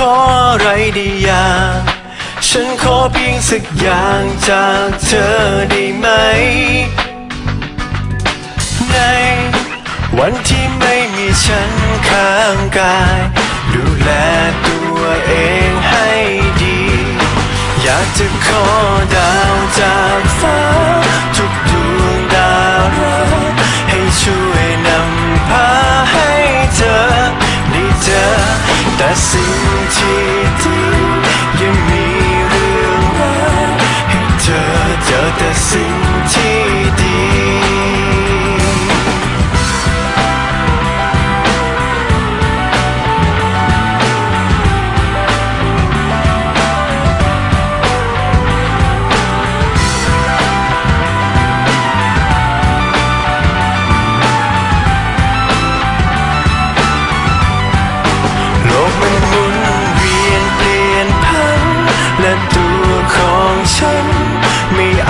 ขออะไรได้อย่างฉันขอเพียงสักอย่างจากเธอได้ไหม ในวันที่ไม่มีฉันข้างกาย ดูแลตัวเองให้ดี อยากจะขอ แ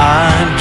I'm